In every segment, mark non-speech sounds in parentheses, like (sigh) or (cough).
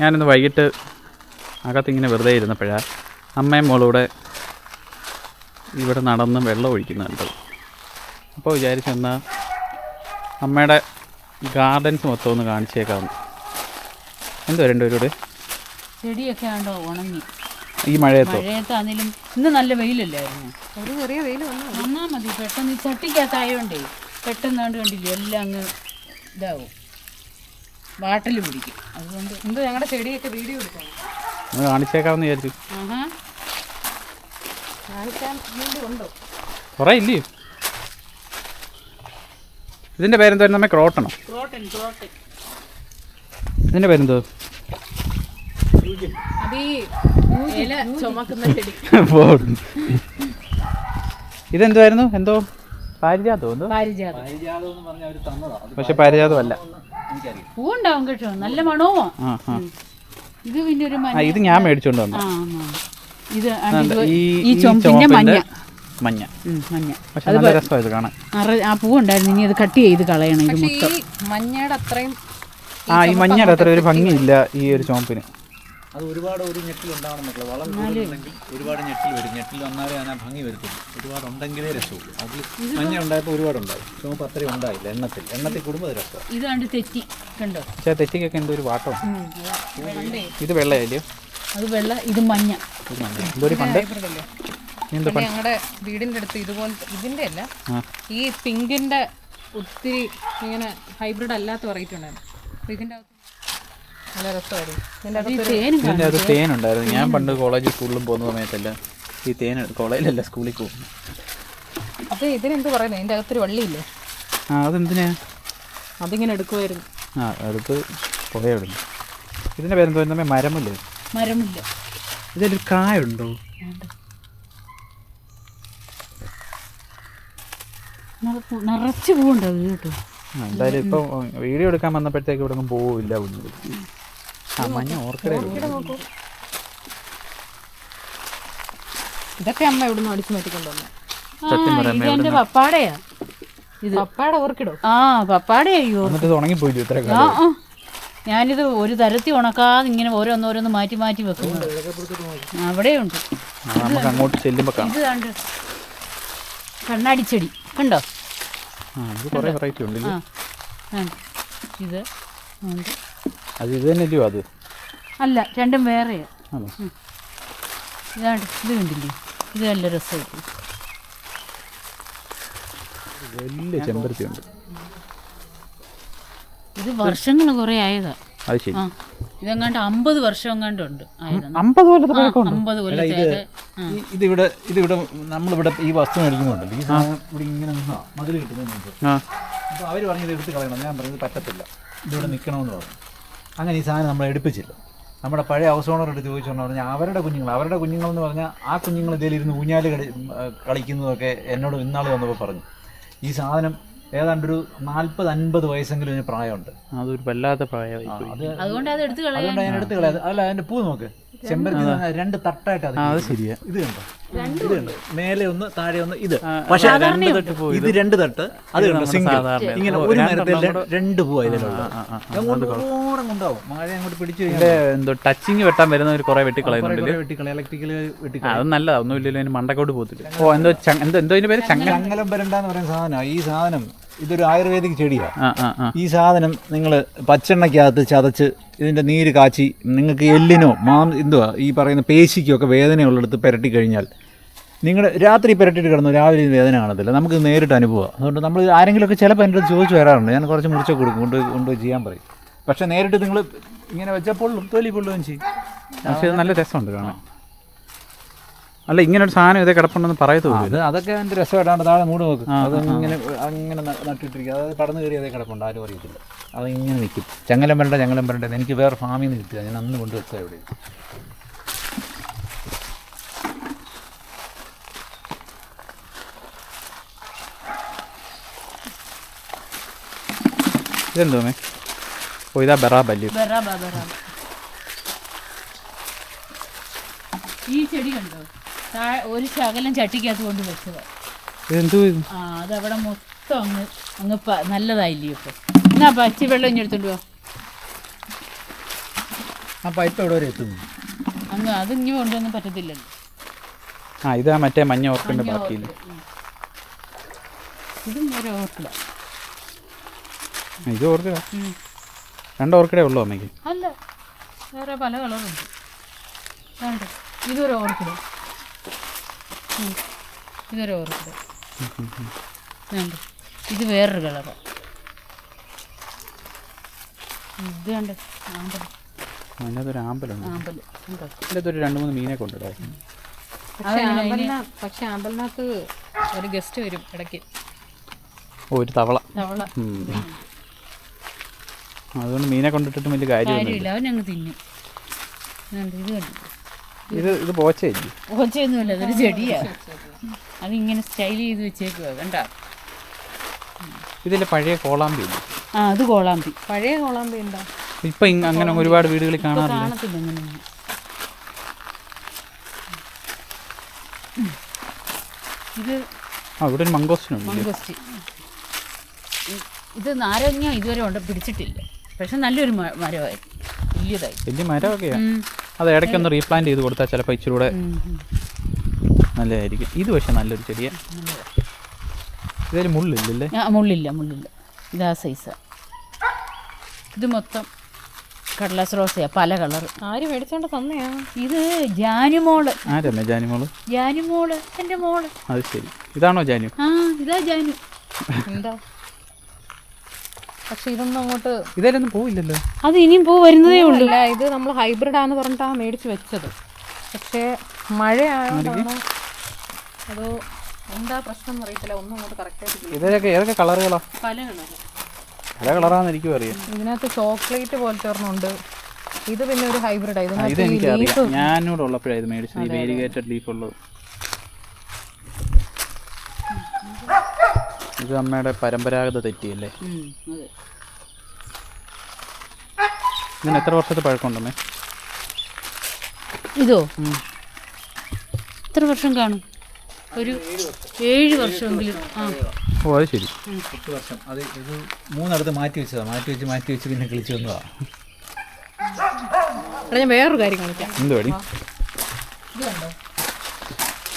ഞാനിന്ന് വൈകിട്ട് അകത്തിങ്ങനെ വെറുതെ ഇരുന്നപ്പോഴാണ് അമ്മയും മോളൂടെ ഇവിടെ നടന്ന് വെള്ളം ഒഴിക്കുന്നുണ്ട്. അപ്പോൾ വിചാരിച്ചു എന്നാൽ അമ്മയുടെ ഗാർഡൻസ് മൊത്തം ഒന്ന് കാണിച്ചേക്കാം. എന്തുവാ രണ്ടുപേരോട് ചെടിയൊക്കെ ആണ്ടോ ഉണങ്ങി. ഈ മഴയത്തോ? മഴയത്താണെങ്കിലും ഇന്ന് നല്ല വെയിലല്ലായിരുന്നു. ഒരു ചെറിയ വെയിൽ വന്നു. വന്നാ മതി. പെട്ടെന്ന് ഈ ചട്ടിക്കകത്തായോണ്ടേ പെട്ടെന്ന് കണ്ട് കണ്ടില്ലേ എല്ലാം അങ്ങ് ഇതാവും. വാട്ടൽ പിടിക്കും. അതുകൊണ്ട് എന്ത് ഞങ്ങളുടെ ചെടിയൊക്കെ വീഡിയോ എടുക്കണം ഒന്ന് കാണിച്ചേക്കാമെന്ന് വിചാരിച്ചു. ആഹാ. കാണിക്കാൻ വേണ്ടി ഉണ്ടോ? കുറേ ഇല്ലേ? ഇതിന്റെ പേരെന്തോ? നമ്മെ ക്രോട്ടണോ ക്രോട്ടൻ ക്രോട്ടൻ. ഇതിന്റെ പേരെന്തോ? ഇല ചുമക്കുന്ന ചെടി. (laughs) ഇതെന്തുവായിരുന്നു? എന്തോ? പാരിജാതോ. പാരിജാതം പക്ഷെ പാരിജാതമല്ല. പൂണ്ടാവും കേട്ടോ. നല്ല മണവുമാ ഇത് പിന്നെ ഒരു മഞ്ഞ ഇത് ഞാൻ മേടിച്ചോണ്ട് വന്നു. ഇത് ഈ ചുമപ്പിന്റെ മഞ്ഞ. മഞ്ഞ. മഞ്ഞ. പക്ഷെ നല്ല രസമാണ് ഇത് കാണാൻ. ആ പൂ ഉണ്ടായിരുന്നു ഇനി അത് കട്ട് ചെയ്ത് കളയണം ഇത് പക്ഷെ മൊത്തം. ഈ മഞ്ഞയുടെ അത്രയും ആ ഈ മഞ്ഞയുടെ അത്ര ഒരു ഭംഗിയില്ല ഈ ഒരു ചുമപ്പിന് അത് ഒരുപാട് ഒരു ഞെട്ടിൽ ഉണ്ടാവണം മക്കളെ വളം കൂടുതലുണ്ടെങ്കിൽ ഒരുപാട് ഞെട്ടിൽ വരും. ഞെട്ടിൽ വന്നാലേ ഞാൻ ഭംഗി വരത്തുള്ളൂ. ഒരുപാട് ഉണ്ടെങ്കിലേ രസമുള്ളൂ. അതിൽ മഞ്ഞ ഉണ്ടായപ്പോൾ ഒരുപാട് ഉണ്ടായി ചുമപ്പ് അത്രയും ഉണ്ടായില്ല. എണ്ണത്തിൽ. എണ്ണത്തിൽ കുടുംബ രസം ഇത് കണ്ട് തെറ്റി കണ്ടോ? പക്ഷേ തെറ്റിക്കൊക്കെ എന്തോ ഒരു വാട്ടോ. ഇത് വെള്ളയല്ലേ? അത് വെള്ള ഇത് മഞ്ഞ. പണ്ട് ഞങ്ങളുടെ വീടിന്റെ അടുത്ത് ഇതുപോലെ ഇതിന്റെ അല്ല. ഈ പിങ്കിന്റെ ഒത്തിരി ഇങ്ങനെ ഹൈബ്രിഡ് അല്ലാത്ത വെറൈറ്റി ഉണ്ടായിരുന്നു. ഇതിന്റെ നല്ല രസമായിരുന്നു. ഇതിന്റെ അത് ഇതിന്റെ തേനുണ്ടായിരുന്നു ഞാൻ പണ്ട് കോളേജ് സ്കൂളിലും പോകുന്ന സമയത്തല്ല ഈ തേൻ കോളേജിലല്ല സ്കൂളിൽ പോകും. അപ്പൊ ഇതിനെന്ത് പറയുന്നത് എന്റെ അകത്തൊരു വള്ളിയില്ലേ? ആ അതെന്തിനാ? അതിങ്ങനെ എടുക്കുമായിരുന്നു ആ അടുത്ത് പുകയിടുന്നു ഇതിന്റെ പേരെന്തോ? നമ്മെ മരമില്ലേ? മരമില്ല. ഇതിലൊരു കായുണ്ടോ? നിറ- നിറച്ച് പൂവുണ്ടാവും കേട്ടോ. എന്തായാലും ഇപ്പം വീഡിയോ എടുക്കാൻ വന്നപ്പോഴത്തേക്ക് ഇവിടെ ഒന്നും പോവില്ല കുഞ്ഞു ആ മഞ്ഞ ഓർക്കിഡേ ഇതൊക്കെ അമ്മ ഇവിടുന്ന് അടിച്ചു മാറ്റിക്കൊണ്ടുവന്നു. എന്റെ പപ്പാടയാ. ഇത് പപ്പായുടെ ഓർക്കിഡോ ആ പപ്പാടയാ ഇത്ര ഞാനിത് ഒരു തരത്തി ഉണക്കാതെ ഇങ്ങനെ ഓരോന്നോരോന്ന് മാറ്റി മാറ്റി വെക്കുന്നു. അവിടെയുണ്ട്. ഉണ്ട് നമുക്ക് അങ്ങോട്ട് ചെല്ലുമ്പോൾ കാണാം. ഇത് കണ്ട് കണ്ണാടിച്ചെടി. കണ്ടോ? ആ ഇത് കുറേ വെറൈറ്റി ഉണ്ട് ആ ആ. ഇത് ഉണ്ട്. അത് ഇത് തന്നെയല്ലയോ അത്? അല്ല രണ്ടും വേറെയാ. ആണോ? ഇതാണ്ട് ഇത് കണ്ടില്ലേ? ഇത് നല്ല രസമായിട്ട്. വലിയ ചെമ്പരത്തി ഉണ്ട് ഇത് വർഷങ്ങൾ കുറേ ആയതാ. അത് ശരി. ഇതെങ്ങാണ്ട് അമ്പത് വർഷം എങ്ങാണ്ടുണ്ട് അമ്പത് കൊല്ലത്തെ അമ്പത് കൊല്ലത്തെ ഇതിവിടെ ഇതിവിടെ നമ്മളിവിടെ ഈ വസ്തു മേടിക്കുന്നുണ്ടല്ലോ ഈ സാധനം ഇവിടെ ഇങ്ങനെ മതിൽ കിട്ടുന്നുണ്ട് ആ. അപ്പോൾ അവർ പറഞ്ഞത് എടുത്ത് കളയണം. ഞാൻ പറഞ്ഞത് പറ്റത്തില്ല. ഇതിവിടെ നിൽക്കണമെന്ന് പറഞ്ഞു. അങ്ങനെ ഈ സാധനം നമ്മൾ എടുപ്പിച്ചില്ല. നമ്മുടെ പഴയ ഹൗസ് ഓണർ എടുത്ത് ചോദിച്ചുകൊണ്ട് പറഞ്ഞാൽ അവരുടെ കുഞ്ഞുങ്ങൾ അവരുടെ കുഞ്ഞുങ്ങളെന്ന് പറഞ്ഞാൽ ആ കുഞ്ഞുങ്ങൾ ഇതിൽ ഇരുന്ന് ഊഞ്ഞാൽ കളി കളിക്കുന്നതൊക്കെ എന്നോട് ഇന്നാൾ വന്നപ്പോൾ പറഞ്ഞു. ഈ സാധനം ഏതാണ്ട് ഒരു നാൽപ്പത് അൻപത് വയസ്സെങ്കിലും ഇതിന് പ്രായമുണ്ട്. അതൊരു വല്ലാത്ത പ്രായമായി അതുകൊണ്ട് അത് എടുത്ത് കളയാൻ ഞാൻ എടുത്ത് കളയാം അല്ല അതിന്റെ പൂ നോക്ക്. ചെമ്പരത്തി രണ്ട് തട്ടായിട്ട് അത് ആ അത് ശരിയാ. ഇത് കണ്ടോ? മേലെ ഒന്ന് താഴെ ഒന്ന് ഇത്. പക്ഷെ പക്ഷേ രണ്ട് തട്ട് പോയി ഇത് രണ്ട് തട്ട് അത് സിംഗിൾ സാധാരണ. ഇങ്ങനെ ഒരു നേരത്തെ രണ്ട് പൂ അതിലുള്ള ആ, ആ, ആ. മഴ അങ്ങോട്ട് പിടിച്ചു എന്തോ ടച്ചിങ് വെട്ടാൻ വരുന്നവർ കുറെ വെട്ടിക്കളയുന്നുണ്ട് വെട്ടിക്കള ഇലക്ട്രിക്കൽ വെട്ടിക്കള. അത് നല്ലതാ. ഒന്നും ഇല്ലല്ലോ അതിന് മണ്ടക്കോട്ട് പോകത്തില്ല. ഓ എന്തോ എന്തോ എന്തോ ഇതിന്റെ പേര്? ചങ്ങ ചങ്ങലം. വരണ്ടെന്ന് പറയുന്ന സാധനം. ഈ സാധനം ഇതൊരു ആയുർവേദിക് ചെടിയാണ് ആ ഈ സാധനം നിങ്ങൾ പച്ചെണ്ണയ്ക്കകത്ത് ചതച്ച് ഇതിന്റെ നീര് കാച്ചി നിങ്ങൾക്ക് എല്ലിനോ മാം എന്തുവാ ഈ പറയുന്ന പേശിക്കോ ഒക്കെ വേദനയുള്ളിടത്ത് പുരട്ടി കഴിഞ്ഞാൽ നിങ്ങൾ രാത്രി പുരട്ടിയിട്ട് കിടന്നു രാവിലെ വേദന കാണത്തില്ല. നമുക്ക് നേരിട്ട് അനുഭവം അതുകൊണ്ട് നമ്മൾ ആരെങ്കിലുമൊക്കെ ചിലപ്പോൾ എന്റെ ചോദിച്ച് വരാറുണ്ട്. ഞാൻ കുറച്ച് മുറിച്ചൊക്കെ കൊടുക്കും. കൊണ്ട് കൊണ്ടുപോയി ചെയ്യാൻ പറയും. പക്ഷേ നേരിട്ട് നിങ്ങൾ ഇങ്ങനെ വെച്ചപ്പോൾ തൊലി പൊള്ളുകയും ചെയ്യും. പക്ഷേ നല്ല രസമുണ്ട് കാണാൻ. അല്ല ഇങ്ങനെ ഒരു സാധനം ഇതേ കിടപ്പുണ്ടെന്ന് പറയത്തുള്ളൂ അത് അതൊക്കെ എന്റെ രസമായിട്ടാണ്. താഴെ മൂട് നോക്കും. അത് ഇങ്ങനെ അങ്ങനെ നട്ടിട്ടിരിക്കുക അതായത് കടന്നു കയറി അതേ കിടപ്പുണ്ട്. ആരും അറിയത്തില്ല. അത് ഇങ്ങനെ നിൽക്കും. ചങ്ങലം വരണ്ട ചങ്ങലം വരണ്ടത് എനിക്ക് വേറെ ഫാമിൽ നിന്ന് കിട്ടുക ഞാൻ അന്ന് കൊണ്ട് വെച്ചാൽ ഇവിടെ. ഇതെന്തോമേ ഓ ഇതാ ബറാബല്യം ബറാബ ബറാബ ഈ ചെടി കണ്ടോ? താഴെ ഒരു ശകലം ചട്ടിക്കകത്ത് കൊണ്ട് വെച്ചതാ. ഇതെന്തോ ഇത്? ആ അതവിടെ മൊത്തം അങ്ങ് അങ്ങ് പ- നല്ലതായില്ലേ ഇപ്പൊ. എന്നാ പച്ചി വെള്ളം ഇനി എടുത്തോണ്ട് പോ ആ പൈപ്പ് എവിടെ വരെ എത്തുന്നു? അങ്ങ് അത് ഇനി കൊണ്ടൊന്നും പറ്റത്തില്ലല്ലോ. ആ ഇതാ മറ്റേ മഞ്ഞ ഓർക്കിന്റെ ബാക്കിയില്ല ഇതും ഒരു ഓർക്കില്ല ഇത് ഓർക്കിഡാ രണ്ട് ഓർക്കിഡേ ഉള്ളൂ അമ്മയ്ക്ക്. അല്ല വേറെ പല കളറുണ്ട്. രണ്ട്. ഇതൊരു ഓർക്കിഡ്. ഇതൊരു ഓർക്കിഡ് രണ്ട്. ഇത് വേറൊരു കളറ്. ഇത് കണ്ട് ആമ്പൽ അതിനകത്തൊരു ആമ്പലുണ്ട്. ആമ്പൽ ഉണ്ടോ? അതിനകത്തൊരു രണ്ട് മൂന്ന് മീനെ കൊണ്ടിടേ പക്ഷെ ആമ്പലിന പക്ഷെ ആമ്പലിനകത്ത് ഒരു ഗസ്റ്റ് വരും ഇടയ്ക്ക്. ഒരു തവള. തവള. അതുകൊണ്ട് മീനെ കൊണ്ടിട്ടിട്ടും വലിയ കാര്യമില്ല അവൻ ഞങ്ങൾ തിന്നും. ഇത് കണ്ടു ഇത് ഇത് പോച്ചയൊന്നുമില്ല അതൊരു ചെടിയാ. അതിങ്ങനെ സ്റ്റൈൽ ചെയ്ത് വെച്ചേക്കുക കണ്ട? ഇതിലെ പഴയ കോളാമ്പി ആ അത് കോളാമ്പി. പഴയ കോളാമ്പി ഉണ്ടോ ഇപ്പൊ അങ്ങനെ ഒരുപാട് വീടുകളിൽ കാണാറില്ല? ഇത് ആ ഇവിടെ ഒരു മംഗോസ്റ്റിനുണ്ട് മംഗോസ്റ്റി ഇത് നാരങ്ങ ഇതുവരെ ഉണ്ട് പിടിച്ചിട്ടില്ല. പക്ഷെ നല്ലൊരു മരമായി വലിയതായി. വലിയ മരമൊക്കെയാ. അത് ഇടയ്ക്കൊന്ന് റീപ്ലാന്റ് ചെയ്ത് കൊടുത്താൽ ചിലപ്പോൾ ഇച്ചിരി കൂടെ. നല്ലതായിരിക്കും. ഇത് പക്ഷെ നല്ലൊരു ചെടിയാ. ഇതിൽ മുള്ളില്ലല്ലേ? ആ മുള്ളില്ല മുള്ളില്ല. ഇതാ സൈസാ ഇത് മൊത്തം കടലാസ് റോസയാ പല കളർ ആര് മേടിച്ചോണ്ട് തന്നെയാ? ഇത് ജാനുമോൾ. ആരമ്മേ ജാനുമോൾ? ജാനുമോൾ എന്റെ മോൾ. അത് ശരി. ഇതാണോ ജാനു? ആ ഇതാ ജാനു. എന്താ? പക്ഷെ ഇതൊന്നും അങ്ങോട്ട് ഇതിലൊന്നും പോവില്ലല്ലോ? അത് ഇനിയും പൂ വരുന്നതേ ഉള്ളൂ. അല്ല ഇത് നമ്മൾ ഹൈബ്രിഡ് ആന്ന് പറഞ്ഞിട്ടാണ് മേടിച്ച് വെച്ചത്. പക്ഷേ മഴയാണ് ആയതുകൊണ്ടാണോ അതോ എന്താ പ്രശ്നം അറിയത്തില്ല ഒന്നും അങ്ങോട്ട് കറക്റ്റായിട്ട് ഇതൊക്കെ ഏതൊക്കെ കളറുകളാ? പല കളർ പല കളറാന്ന് എനിക്ക് അറിയാം. ഇതിനകത്ത് ചോക്ലേറ്റ് പോലത്തെ ഒരെണ്ണമുണ്ട് ഇത് പിന്നെ ഒരു ഹൈബ്രിഡ് ആ, ഇത് ഇതിനകത്ത് ലീഫ് ഉള്ളപ്പോഴാണ് ഇത് മേടിച്ചത്. ഈ വേരിഗേറ്റഡ് ലീഫ് ഉള്ളത്. ഇത് അമ്മയുടെ പരമ്പരാഗത തെറ്റിയല്ലേ? അതെ. ഇതിന് എത്ര വർഷത്തെ പഴക്കമുണ്ടമ്മേ? ഇതോ? എത്ര വർഷം കാണും? ഒരു ഏഴ് വർഷമെങ്കിലും. ആ. ഓ അത് ശരി. പത്ത് വർഷം. അത് ഇത് മൂന്നിടത്ത് മാറ്റി വെച്ചതാണ് മാറ്റി വെച്ച് മാറ്റി വെച്ച് പിന്നെ കിളിച്ചു വന്നതാണ് ഞാൻ വേറൊരു കാര്യം കാണിക്കാം. എന്ത് പടി?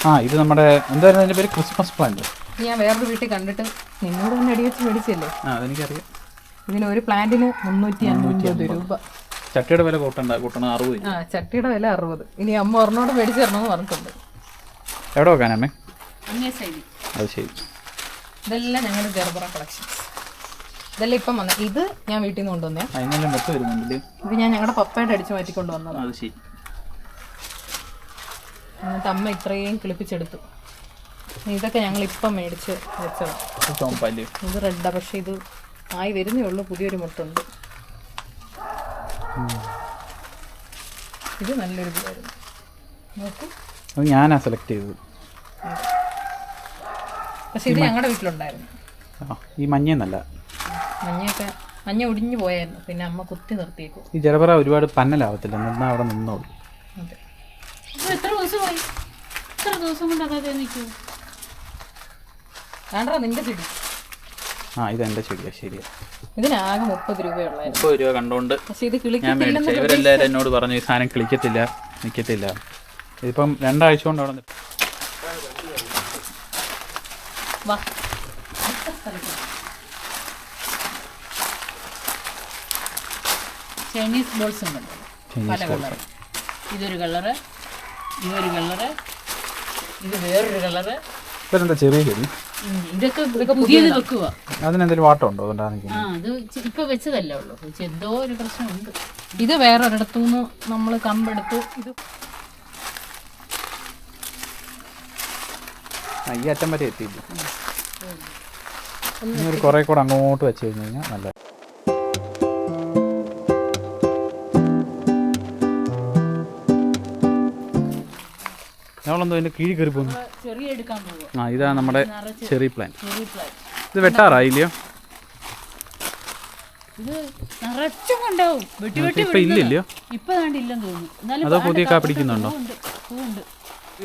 ആ. ഇത് നമ്മുടെ എന്തായിരുന്നു അതിന്റെ പേര്? Christmas plant. ഞാൻ വേറൊരു വീട്ടിൽ കണ്ടിട്ട് നിന്നോട് തന്നെ അടി വെച്ച് മേടിച്ചല്ലേ അതെനിക്കറിയാം. ഇതിന് ഒരു പ്ലാന്റിന് മുന്നൂറ്റി അൻപത് രൂപ. ചട്ടിയുടെ വില കൂട്ടണ്ട കൂട്ടണ അറുപത്. ആ ചട്ടിയുടെ വില അറുപത്. ഇനി അമ്മ ഒരെണ്ണോട് മേടിച്ച് തരണമെന്ന് പറഞ്ഞിട്ടുണ്ട്. എവിടെ വെക്കാനമ്മേ അത് ശരി. ഇതെല്ലാം ഞങ്ങളുടെ ഗർഭറ കളക്ഷൻ ഇതെല്ലാം ഇപ്പം വന്ന ഇത് ഞാൻ വീട്ടിൽ നിന്ന് കൊണ്ടുവന്നേ. ഇത് ഞാൻ ഞങ്ങളുടെ പപ്പയുടെ അടിച്ച് മാറ്റിക്കൊണ്ട് വന്നത്. എന്നിട്ട് അമ്മ ഇത്രയും കിളിപ്പിച്ചെടുത്തു. ഇതൊക്കെ ഞങ്ങൾ ഇപ്പം മേടിച്ച് വെച്ചതാണ് ഇത് റെഡാ പക്ഷെ ഇത് ആയി വരുന്നേ ഉള്ളൂ പുതിയൊരു മുട്ടുണ്ട്. ഇത് നല്ലൊരു ഇതായിരുന്നു നോക്കൂ. അത് ഞാനാ സെലക്ട് ചെയ്തത്. പക്ഷെ ഇത് ഞങ്ങളുടെ വീട്ടിലുണ്ടായിരുന്നു. ഈ മഞ്ഞയെന്നല്ല മഞ്ഞയൊക്കെ മഞ്ഞ ഒടിഞ്ഞു പോയായിരുന്നു പിന്നെ അമ്മ കുത്തി നിർത്തിയേക്കും. ഈ ജലപറ ഒരുപാട് പന്നലാവത്തില്ല നിന്നാ അവിടെ നിന്നോളൂ. അതെ. എത്ര ദിവസമായി എത്ര ദിവസം കൊണ്ട് അതായത് നിൽക്കൂ വേണ്ട നിന്റെ ചെടി. ആ ഇതെന്റെ ചെടിയാ ശരിയാ. ഇതിനാകെ മുപ്പത് രൂപയുള്ളായിരുന്നു മുപ്പത് രൂപ കണ്ടോണ്ട് പക്ഷെ ഇത് ഞാൻ കിളിക്കത്തില്ലെന്ന് മേടിച്ച. ഇവരെല്ലാവരും എന്നോട് പറഞ്ഞു ഈ സാധനം കിളിക്കത്തില്ല നിൽക്കത്തില്ല ഇതിപ്പം രണ്ടാഴ്ച കൊണ്ട് അവിടെ വാ. ചൈനീസ് ബോൾസ് ഉണ്ടല്ലോ പല കളർ ഇതൊരു കളറ് ഇതൊരു കളറ് ഇത് വേറൊരു കളറ്. ചെറിയ ചെടി? ഇതൊക്കെ പുതിയത് വെക്കുക അതിനെന്തെങ്കിലും വാട്ടമുണ്ടോ അതുകൊണ്ടാണ് ആ അത് ഇപ്പൊ വെച്ചതല്ലേ ഉള്ളൂ. പക്ഷെ എന്തോ ഒരു പ്രശ്നമുണ്ട്. ഇത് വേറൊരിടത്തു നിന്ന് നമ്മൾ കമ്പെടുത്തു ഇത് ഈ അറ്റം വരെ എത്തിയില്ല ഇനി ഒരു കുറേ കൂടെ അങ്ങോട്ട് വെച്ച് കഴിഞ്ഞ് കഴിഞ്ഞാൽ നല്ല ഞങ്ങളെന്തോ അതിന്റെ കീഴിൽ കയറി പോകുന്നു. ആ ഇതാ നമ്മുടെ ചെറി പ്ലാൻ ഇത് വെട്ടാറായില്ലയോ അതോ പുതിയ കാ പിടിക്കുന്നുണ്ടോ?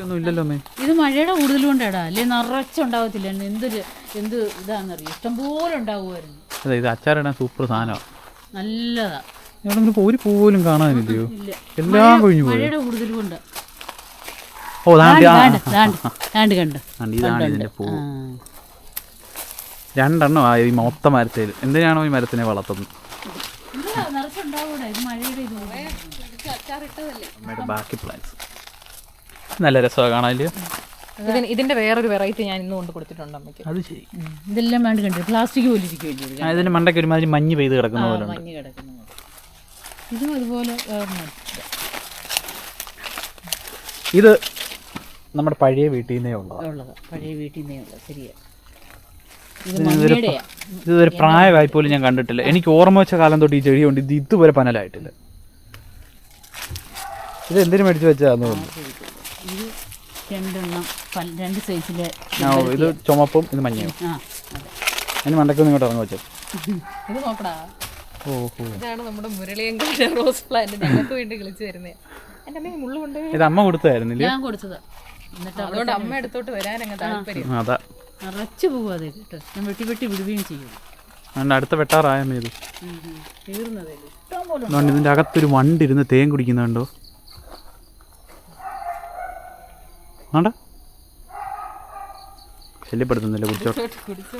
ഒന്നും ഇല്ലല്ലോ ഇത് മഴയുടെ കൂടുതൽ കൊണ്ടാടാ. അല്ലെ നിറച്ചുണ്ടാവത്തില്ല എന്തൊരു എന്ത് ഇതാണെന്നറിയോ ഇഷ്ടംപോലെ ഉണ്ടാവുമായിരുന്നു. അതെ ഇത് അച്ചാറിടാൻ സൂപ്പർ സാധനമാണ് നല്ലതാ. ഇവിടെ ഒരു പൂ പോലും കാണാനില്ലയോ? എല്ലാം കൊഴിഞ്ഞു പോയി? മഴയുടെ കൂടുതൽ കൊണ്ട്. ഓ ദാണ്ട് ആ. ദാണ്ട് ദാണ്ട് ദാണ്ട് കണ്ട്. ദാണ്ട് ഇതാണ് ഇതിന്റെ പൂ. രണ്ടെണ്ണം ആയി ഈ മൊത്ത മരത്തിൽ. എന്തിനാണോ ഈ മരത്തിനെ വളർത്തുന്നത്? ബാക്കി പ്ലാന്റ്സ് നല്ല രസമാണ് കാണാനില്ല? ഇതിന് ഇതിന്റെ വേറൊരു വെറൈറ്റി ഞാൻ ഇന്ന് കൊണ്ട് കൊടുത്തിട്ടുണ്ട് അമ്മയ്ക്ക്. അത് ശരി. ഇതെല്ലാം വേണ്ട കണ്ടു. പ്ലാസ്റ്റിക് പോലെ ഇരിക്കുകയല്ലേ ഇതിന്റെ മണ്ടയ്ക്ക് ഒരുമാതിരി മഞ്ഞ് പെയ്ത് കിടക്കുന്ന പോലെ മഞ്ഞ് കിടക്കുന്നത് ഇതും അതുപോലെ ഇത് നമ്മുടെ പഴയ വീട്ടിൽ നിന്നേ ഉള്ളതാണ് ഉള്ളത്. പഴയ വീട്ടിൽ നിന്നേ ഉള്ളത്. ശരിയാ. ഇത് ഇതൊരു പ്രായമായി പോലും ഞാൻ കണ്ടിട്ടില്ല. എനിക്ക് ഓർമ്മ വെച്ച കാലം തൊട്ട് ഈ ചെടി കൊണ്ട് ഇത് ഇതുവരെ പനലായിട്ടില്ല. ഇത് എന്തിനു മേടിച്ചു വെച്ചാന്ന് തോന്നുന്നു. ഇത് രണ്ടെണ്ണം പല- രണ്ട് സൈസിലെ ആ, ഓ, ഇത് ചുമപ്പും ഇത് മഞ്ഞയും. ആ അതെ. അതിന് മണ്ടക്കൊന്നും ഇങ്ങോട്ട് ഇറങ്ങി വെച്ചത് ഇത് നോക്കടാ. ഓഹോ. ഇതാണ് നമ്മുടെ മുരളിയങ്കാരുടെ റോസ് പ്ലാന്റ്. ഞങ്ങൾക്ക് വേണ്ടി കളിച്ചു വരുന്നത് എന്റെ മുള്ളു ഇത് അമ്മ കൊടുത്തായിരുന്നില്ല ഞാൻ കൊടുത്തതാ. അതുകൊണ്ട് അമ്മ എടുത്തോട്ട് വരാൻ അങ്ങ് താല്പര്യം. അതാ. നിറച്ച് പോവാ അത് കേട്ടോ. ഞാൻ വെട്ടി വെട്ടി വിടുകയും ചെയ്യും. അടുത്ത വെട്ടാറായ ഇത് തീർന്നതേ ഇതിന്റെ അകത്തൊരു വണ്ടി ഇരുന്ന് തേൻ കുടിക്കുന്നുണ്ടോ ആണ്ട. ശല്യപ്പെടുത്തുന്നില്ല കുടിച്ചോട്ടെ. കുടിച്ചു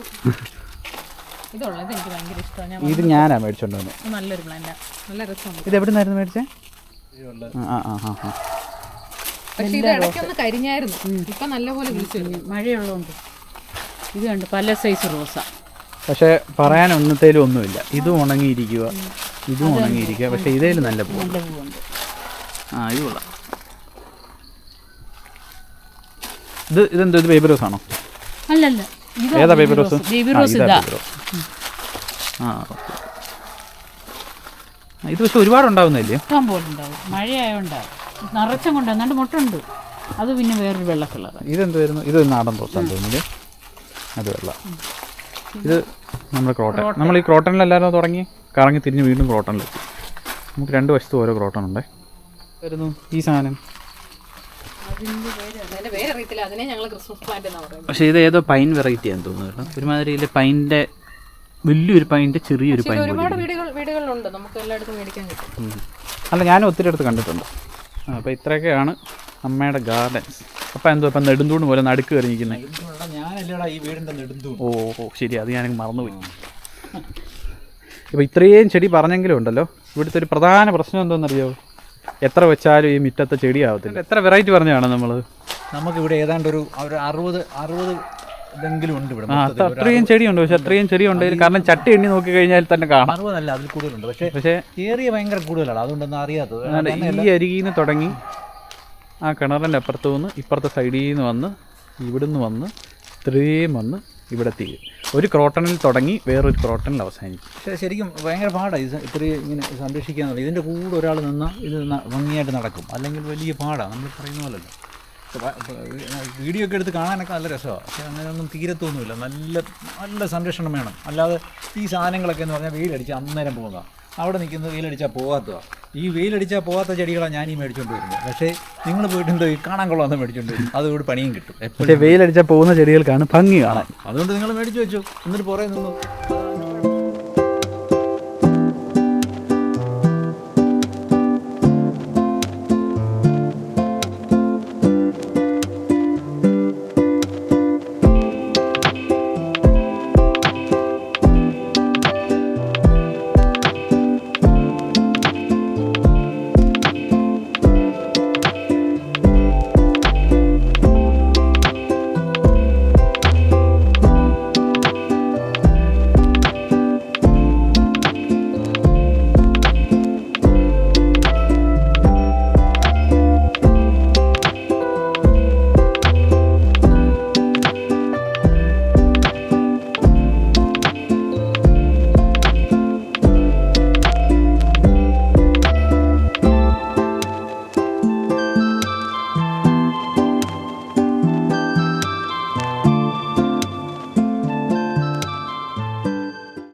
ഇതുള്ളത് എനിക്ക് ഭയങ്കര ഇഷ്ടമാണ്. ഇത് ഞാനാ മേടിച്ചോണ്ട് നല്ലൊരു പ്ലാന്റാ നല്ല രസമുണ്ട്. ഇത് എവിടെ നിന്നായിരുന്നു മേടിച്ചേ ആ ആ ആ ആ. പക്ഷെ ഇത് ഇടയ്ക്കൊന്ന് കരിഞ്ഞായിരുന്നു. ഇപ്പൊ നല്ലപോലെ വിളിച്ചു മഴയുള്ളതുകൊണ്ട്. ഇത് കണ്ട് പല സൈസ് റോസ. പക്ഷെ പറയാൻ ഒന്നത്തേലും ഒന്നുമില്ല. ഇത് ഉണങ്ങിയിരിക്കുക ഇതും ഉണങ്ങിയിരിക്കുക പക്ഷെ ഇതേൽ നല്ല പൂ പൂവുണ്ട്. ആ ഇത് കൊള്ളാം. ഇത് ഇതെന്തോ? ഇത് ബേബി റോസ് ആണോ? അല്ലല്ല. ഇത് ഏതാ പേപ്പർ റോസ് ബേബി ആ, റോസ് ഇതാ പക്ഷെ ഒരുപാട് ഉണ്ടാവുന്നില്ലേ ഇഷ്ടം പോലെ ഉണ്ടാവും. മഴയായോണ്ടാവും. നിറച്ചും കൊണ്ട് എന്നാണ്ട് മുട്ടുണ്ട്. അത് പിന്നെ വേറൊരു വെള്ള കളർ ഇതെന്ത് വരുന്നു ഇത് നാടൻ തോന്നുന്നില്ലേ അത് വെള്ള. ഇത് നമ്മുടെ ക്രോട്ടൺ നമ്മൾ ഈ ക്രോട്ടണിലെല്ലാവരും തുടങ്ങി കറങ്ങി തിരിഞ്ഞ് വീണ്ടും ക്രോട്ടണിലെത്തി നമുക്ക് രണ്ട് വശത്തും ഓരോ ക്രോട്ടൺ ഉണ്ടേ വരുന്നു ഈ സാധനം? പക്ഷേ ഇത് ഏതോ പൈൻ വെറൈറ്റി ആണെന്ന് തോന്നുന്നു ഒരുമാതിരി ഇതിലെ പൈന്റെ വലിയൊരു പൈന്റെ ചെറിയൊരു പൈൻ പോലെ ഒരുപാട് വീടുകൾ വീടുകളിലുണ്ട് നമുക്ക് എല്ലായിടത്തും മേടിക്കാൻ കിട്ടും. അല്ല ഞാൻ ഒത്തിരി അടുത്ത് കണ്ടിട്ടുണ്ട്. അപ്പോൾ ഇത്രയൊക്കെയാണ് അമ്മയുടെ ഗാർഡൻസ് അപ്പം എന്തോ ഇപ്പം നെടുന്തൂണ് പോലെ നടുക്ക് നെടുന്തു ഓ ഓ ശരി അത് ഞാനങ്ങ് മറന്നുപോയി. ഇപ്പോൾ ഇത്രയും ചെടി പറഞ്ഞെങ്കിലും ഉണ്ടല്ലോ. ഇവിടുത്തെ ഒരു പ്രധാന പ്രശ്നം എന്താണെന്നറിയോ എത്ര വെച്ചാലും ഈ മുറ്റത്തെ ചെടിയാവത്തില്ല എത്ര വെറൈറ്റി പറഞ്ഞതാണ് നമ്മൾ നമുക്കിവിടെ ഏതാണ്ട് ഒരു ഒരു അറുപത് അറുപത് ഇതെങ്കിലും ഉണ്ട് ഇവിടെ മൊത്തത്തിൽ. അത്രയും ചെടിയുണ്ട് പക്ഷെ അത്രയും ചെടിയുണ്ട്. കാരണം ചട്ടി എണ്ണി നോക്കി കഴിഞ്ഞാൽ തന്നെ കാണാം. അറുപതല്ല അതിൽ കൂടുതലുണ്ട്. പക്ഷേ പക്ഷേ ഏറിയ ഭയങ്കര കൂടുതലാണ് അതുകൊണ്ടൊന്നും അറിയാത്തത്. ഈ അരികിൽ നിന്ന് തുടങ്ങി ആ കിണറിന്റെ അപ്പുറത്ത് നിന്ന് ഇപ്പുറത്തെ സൈഡിൽ നിന്ന് വന്ന് ഇവിടുന്ന് വന്ന് ഇത്രയും വന്ന് ഇവിടെ തീരും. ഒരു ക്രോട്ടണിൽ തുടങ്ങി വേറൊരു ക്രോട്ടണിൽ അവസാനിക്കും. പക്ഷേ ശരിക്കും ഭയങ്കര പാടാണ് ഇത് ഇത്രയും ഇങ്ങനെ സംരക്ഷിക്കുക എന്നുള്ളത് ഇതിന്റെ കൂടെ ഒരാൾ നിന്നാൽ ഇത് ന- ഭംഗിയായിട്ട് നടക്കും. അല്ലെങ്കിൽ വലിയ പാടാണ് നമ്മൾ പറയുന്ന പോലല്ലോ. വീഡിയോ ഒക്കെ എടുത്ത് കാണാനൊക്കെ നല്ല രസമാണ് പക്ഷേ അങ്ങനെയൊന്നും തീരത്തൊന്നുമില്ല. നല്ല നല്ല സംരക്ഷണം വേണം. അല്ലാതെ ഈ സാധനങ്ങളൊക്കെ എന്ന് പറഞ്ഞാൽ വെയിലടിച്ച് അന്നേരം പോകുന്നതാണ് അവിടെ നിൽക്കുന്നത് വെയിലടിച്ചാൽ പോകാത്തതാണ് ഈ വെയിലടിച്ചാൽ പോകാത്ത ചെടികളാണ് ഞാൻ ഈ മേടിച്ചുകൊണ്ട് വരുന്നത്. പക്ഷേ നിങ്ങൾ പോയിട്ടുണ്ട്? കാണാൻ കൊള്ളാമെന്ന് മേടിച്ചുകൊണ്ട് വരും. അതുകൊണ്ട് പണിയും കിട്ടും. പക്ഷേ വെയിലടിച്ചാൽ പോകുന്ന ചെടികൾക്കാണ് ഭംഗി കാണാൻ. അതുകൊണ്ട് നിങ്ങൾ മേടിച്ചു വെച്ചു. എന്നിട്ട് പുറകെ നിന്നു.